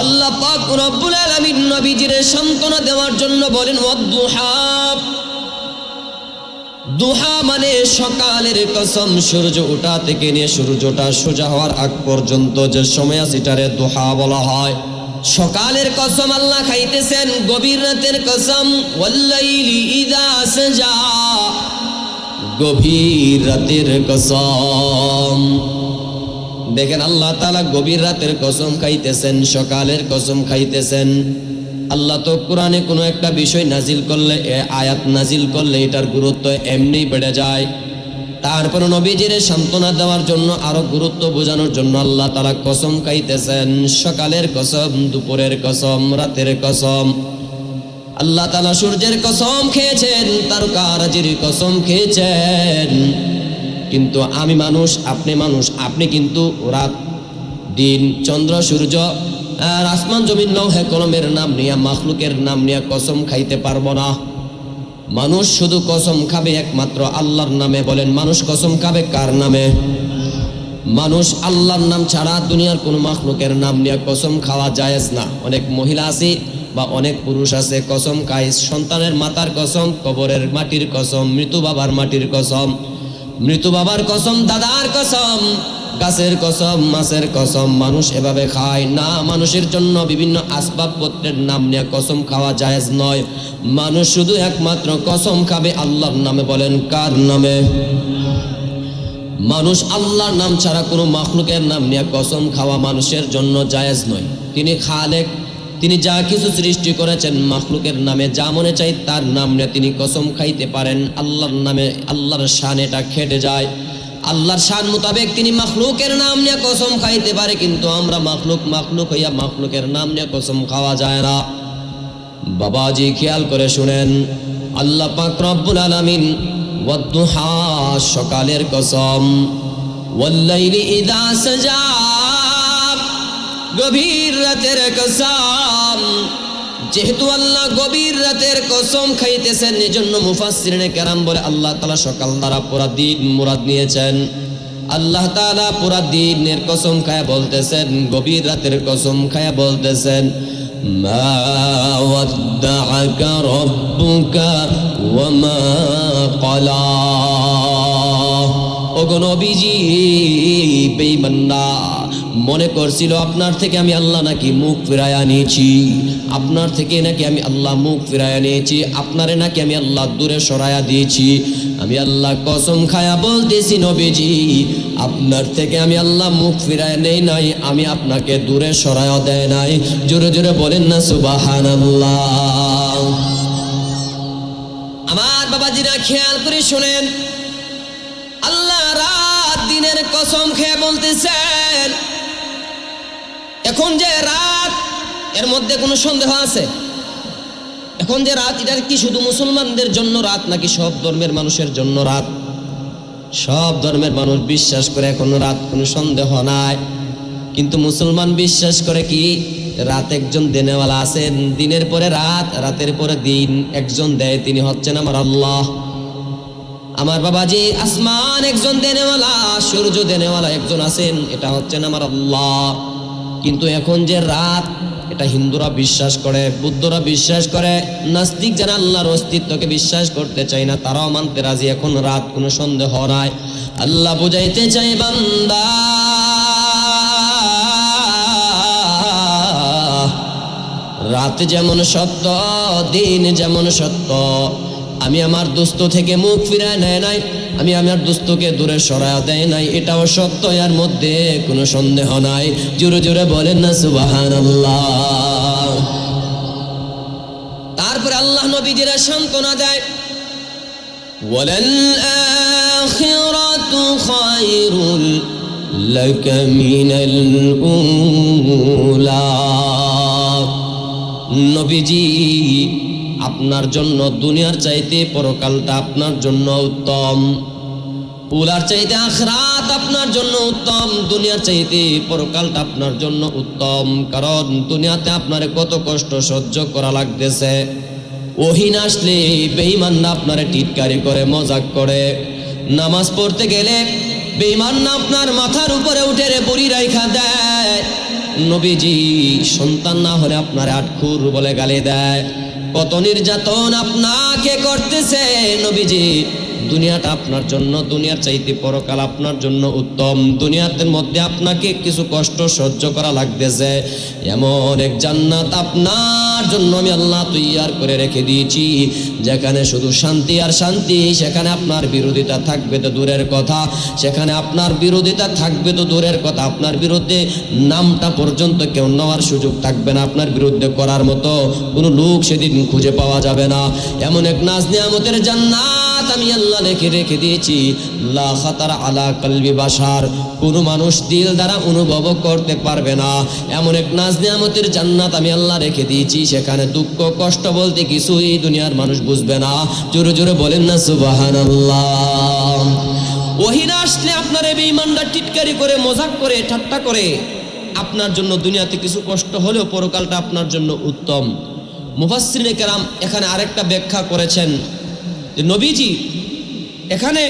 আল্লাহ পাক রব্বুল আলামিন নবীজির সান্ত্বনা দেওয়ার জন্য বলেন ওয়াদ্দুহা দুহা মানে সকালের কসম, সূর্য ওঠা থেকে নিয়ে সূর্যটা সোজা হওয়ার আগ পর্যন্ত যে সময় আছে, এটারে দুহা বলা হয়। সকালের কসম আল্লাহ খাইতেছেন, গভীর রাতের কসম, ওয়াল্লাইলি ইদা সাজা। গভীর রাতের কসম। দেখেন আল্লাহ তালা গভীর রাতের কসম খাইতেছেন, সকালের কসম খাইতেছেন। আল্লাহ তো কোরআনে কোনো একটা বিষয় নাজিল করলে আয়াত নাজিল করলে এটার গুরুত্ব এমনি বেড়ে যায়। তারপর নবীজির সান্ত্বনা দেওয়ার জন্য আরও গুরুত্ব বোঝানোর জন্য আল্লাহ তারা কসম খাইতেছেন, সকালের কসম, দুপুরের কসম, রাতের কসম। আল্লাহ তালা সূর্যের কসম খেয়েছেন তারকারাজির কসম খেয়েছেন। কিন্তু আমি মানুষ, আপনি মানুষ। আপনি কিন্তু রাত, দিন, চন্দ্র, সূর্য আর আসমান, জমিন, লৌহে, কলমের নাম নিয়ে, মাখলুকের নাম নিয়ে কসম খাইতে পারব না। মানুষ শুধু কসম খাবে একমাত্র আল্লাহর নামে বলেন, মানুষ কসম খাবে কার নামে? মানুষ আল্লাহর নাম ছাড়া দুনিয়ার কোন মাখলুকের নাম নিয়ে কসম খাওয়া জায়েজ না। অনেক মহিলা আছে বা অনেক পুরুষ আছে, কসম খায়। সন্তানের মাতার কসম, কবরের মাটির কসম, মৃত বাবার মাটির কসম। মৃত বাবার কসম, দাদার কসম, গাছের কসম, মাছের কসম, মানুষ এভাবে খায় না। মানুষের জন্য বিভিন্ন আসবাবপত্রের নাম নিয়ে কসম খাওয়া জায়েজ নয়। মানুষ শুধু একমাত্র কসম খাবে আল্লাহর নামে বলেন, কার নামে? মানুষ আল্লাহর নাম ছাড়া কোনো মাখলুকের নাম নিয়ে কসম খাওয়া মানুষের জন্য জায়েজ নয়। তিনি খালেক তিনি যা কিছু সৃষ্টি করেছেন মাখলুকের নামে, যা মনে চাই তার নাম নিয়ে তিনি কসম খাইতে পারেন। আল্লাহর নামে, আল্লাহর শান এটা খেটে যায়। আল্লাহর শান মোতাবেক তিনি মাখলুকের নাম নিয়ে কসম খাইতে পারে, কিন্তু আমরা মাখলুক মাখলুক হইয়া মাখলুকের নাম নিয়ে কসম খাওয়া যায় না। বাবাজি, খেয়াল করে শুনেন, আল্লাহ পাক রব্বুল আলামিন, ওয়াদ্দুহা সকালের কসম, ওয়াল্লাইলি ইদা সাজা গভীর রাতের কসম। যেহেতু আল্লাহ গভীর রাতের কসম খাইতেছেন, এজন্য মুফাসসিরিনে কেরাম বলে আল্লাহ তাআলা সকাল দ্বারা পুরা দিন মুরাদ নিয়েছেন। আল্লাহ তাআলা পুরা দিনের কসম খায়া বলতেছেন, গভীর রাতের কসম খায়া বলতেছেন, মা ওয়াদ্দাআকা রব্বুকা ওয়া মা ক্বালা। ওগো নবীজি, বেঈমানরা মনে করছিল, আপনার থেকে আমি আল্লাহ নাকি মুখ ফিরায় নিয়েছি? আপনার থেকে নাকি আমি আল্লাহ মুখ ফিরায় আনিয়েছি আপনারে নাকি আমি আল্লাহ দূরে সরায়া দিয়েছি? আমি আল্লাহ কসম খায়া বলতেছি, নবীজি, আপনার থেকে আমি আল্লাহ মুখ ফিরায় নেই নাই, আমি আপনাকে দূরে সরায়া দেয় নাই। জোরে জোরে বলেন না সুবাহান আল্লাহ আমার বাবাজিরা খেয়াল করে শোনেন, আল্লাহ রাত দিনের কসম খেয়ে বলতেছেন এখন যে রাত, এর মধ্যে কোনো সন্দেহ আছে? এখন যে রাত, এটা কি শুধু মুসলমানদের জন্য রাত, নাকি সব ধর্মের মানুষের জন্য রাত? সব ধর্মের মানুষ বিশ্বাস করে এখন রাত কোনো সন্দেহ নাই। কিন্তু মুসলমান বিশ্বাস করে কি? রাত একজন দেনেওয়ালা আছেন দিনের পরে রাত, রাতের পরে দিন। একজন দেয়, তিনি হচ্ছেন আমার আল্লাহ। আমার বাবাজি আসমান একজন দেনেওয়ালা, সূর্য দেনেওয়ালা একজন আছেন, এটা হচ্ছেন আমার আল্লাহ। কিন্তু এখন যে রাত, এটা হিন্দুরা বিশ্বাস করে, বুদ্ধরা বিশ্বাস করে, নাস্তিক যারা আল্লাহর অস্তিত্বকে বিশ্বাস করতে চায় না, তারাও মানতে রাজি। এখন রাত কোনো সন্দেহ নাই। আল্লাহ বুঝাইতে চাই বান্দা, রাত যেমন সত্য, দিন যেমন সত্য আমি আমার দুস্থ থেকে মুখ ফিরায় নেয় নাই আমি আমার দুস্থকে দূরে সরায় দেয় নাই এটাও সত্য এর মধ্যে কোনো সন্দেহ নাই জোরে জোরে বলেন না সুবাহান তারপরে আল্লাহ নবীজিরা সান্ত্বনা দেয় وللآخرة خير لك من الأولى নবীজি আপনার জন্য দুনিয়ার চাইতে পরকালটা আপনার জন্য উত্তম। উলার চাইতে আখরাত আপনার জন্য উত্তম। দুনিয়ার চাইতে পরকালটা আপনার জন্য উত্তম। কারণ দুনিয়াতে আপনার কত কষ্ট সহ্য করা লাগতেছে। ওহিন আসলে বেঈমানরা আপনারে টিটকারি করে, মজাক করে। নামাজ পড়তে গেলে বেঈমানরা আপনার মাথার উপরে উঠে রে বুড়ি রাইখা দেয়। নবীজি সন্তান না হলে আপনার আটখুর বলে গালি দেয়। কত নির্যাতন আপনাকে করতেছে নবীজি? দুনিয়াটা আপনার জন্য, দুনিয়ার চাইতে পরকাল আপনার জন্য উত্তম। দুনিয়াতে মধ্যে আপনাকে কিছু কষ্ট সহ্য করা লাগতেছে। এমন এক জান্নাত আপনার জন্য আমি আল্লাহ তৈয়ার করে রেখে দিয়েছি। যেখানে শুধু শান্তি আর শান্তি, সেখানে আপনার বিরোধিতা থাকবে তো দূরের কথা। সেখানে আপনার বিরোধিতা থাকবে তো দূরের কথা। আপনার বিরুদ্ধে নামটা পর্যন্ত কেউ নেওয়ার সুযোগ থাকবে না। আপনার বিরুদ্ধে করার মতো কোনো লোক সেদিন খুঁজে পাওয়া যাবে না। এমন এক নাজ নিয়ামতের জান্নাত আমি আল্লাহ রেখে রেখে দিয়েছি। লা খাতার আলা কলবি বাসার কোনো মানুষ দিল দ্বারা অনুভব করতে পারবে না। এমন এক নাজ নিয়ামতের জান্নাত আমি আল্লাহ রেখে দিয়েছি। সেখানে দুঃখ, কষ্ট বলতে কিছুই দুনিয়ার মানুষ বুঝবে না। জোরে জোরে বলেন না সুবাহান ওহিনা আসলে আপনার এই বেঈমানরা টিটকারি করে, মজাক করে, ঠাট্টা করে। আপনার জন্য দুনিয়াতে কিছু কষ্ট হলেও পরকালটা আপনার জন্য উত্তম। মুফাসসিরিনে কেরাম এখানে আরেকটা ব্যাখ্যা করেছেন। নবীজি, এখানে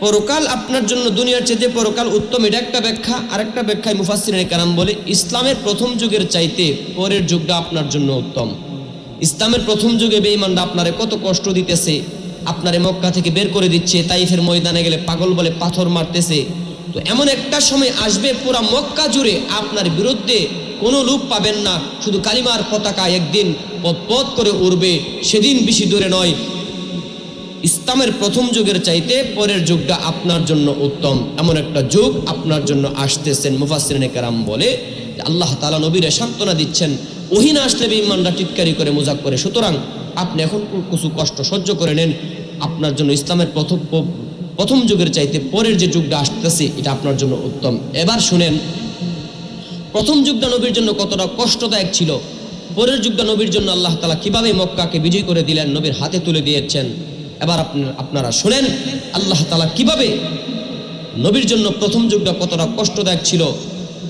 পরকাল আপনার জন্য দুনিয়ার চেয়ে পরকাল উত্তম, এটা একটা ব্যাখ্যা। আরেকটা ব্যাখ্যায় মুফাসসিরিনে কেরাম বলে, ইসলামের প্রথম যুগের চাইতে পরের যুগটা আপনার জন্য উত্তম। ইসলামের প্রথম যুগে বেঈমানরা আপনারে কত কষ্ট দিতেছে, আপনারে মক্কা থেকে বের করে দিচ্ছে, তাইফের ময়দানে গেলে পাগল বলে পাথর মারতেছে। তো এমন একটা সময় আসবে, পুরা মক্কা জুড়ে আপনার বিরুদ্ধে কোনো লোক পাবেন না, শুধু কালিমার পতাকা একদিন পথ পথ করে উড়বে, সেদিন বেশি দূরে নয় ইসলামের প্রথম যুগের চাইতে পরের যুগটা আপনার জন্য উত্তম। এমন একটা যুগ আপনার জন্য আসতেছেন মুফাসরিনে কেরাম বলে। আল্লাহ তালা নবীরে সান্ত্বনা দিচ্ছেন ওহিনা আসলে ইমানরা টিটকারি করে, মোজাক করে। সুতরাং আপনি এখন কিছু কষ্ট সহ্য করে নেন। আপনার জন্য ইসলামের প্রথম প্রথম যুগের চাইতে পরের যে যুগটা আসতেছে, এটা আপনার জন্য উত্তম। এবার শুনেন, প্রথম যুগটা নবীর জন্য কতটা কষ্টদায়ক ছিল। পরের যুগটা নবীর জন্য আল্লাহ তালা কীভাবে মক্কাকে বিজয় করে দিলেন, নবীর হাতে তুলে দিয়েছেন। এবার আপনারা শুনেন, আল্লাহ তালা কীভাবে নবীর জন্য প্রথম যুগটা কতটা কষ্টদায়ক ছিল,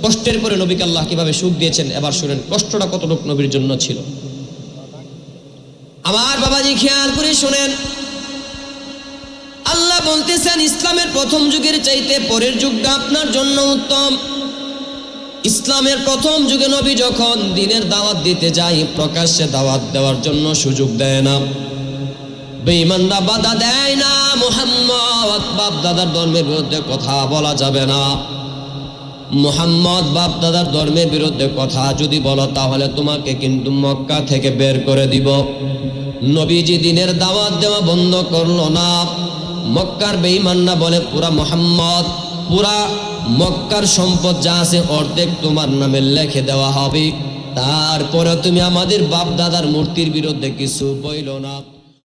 কষ্টের পরে নবীকে আল্লাহ কীভাবে সুখ দিয়েছেন, এবার শুনেন, কষ্টটা কতটুক নবীর জন্য ছিল। আমার বাবাজি খেয়াল করে শুনেন, আল্লাহ বলতেছেন, ইসলামের প্রথম যুগের চাইতে পরের যুগটা আপনার জন্য উত্তম। ইসলামের প্রথম যুগে নবী যখন দিনের দাওয়াত দিতে যায়, প্রকাশ্যে দাওয়াত দেওয়ার জন্য সুযোগ দেয় না। বেঈমানরা বাধা দেয় না। মোহাম্মদ বাপ দাদার ধর্মের বিরুদ্ধে কথা বলা যাবে না। মোহাম্মদ বাপ দাদার ধর্মের বিরুদ্ধে কথা যদি বলো, তাহলে তোমাকে কিন্তু মক্কা থেকে বের করে দিব। নবীজি দিনের দাওয়াত দেওয়া বন্ধ করল না। মক্কার বেঈমানরা বলে, পুরা মোহাম্মদ, পুরা মক্কার সম্পদ যা আছে অর্ধেক তোমার নামে লিখে দেওয়া হবে। তারপরে তুমি আমাদের বাপ দাদার মূর্তির বিরুদ্ধে কিছু বইল না।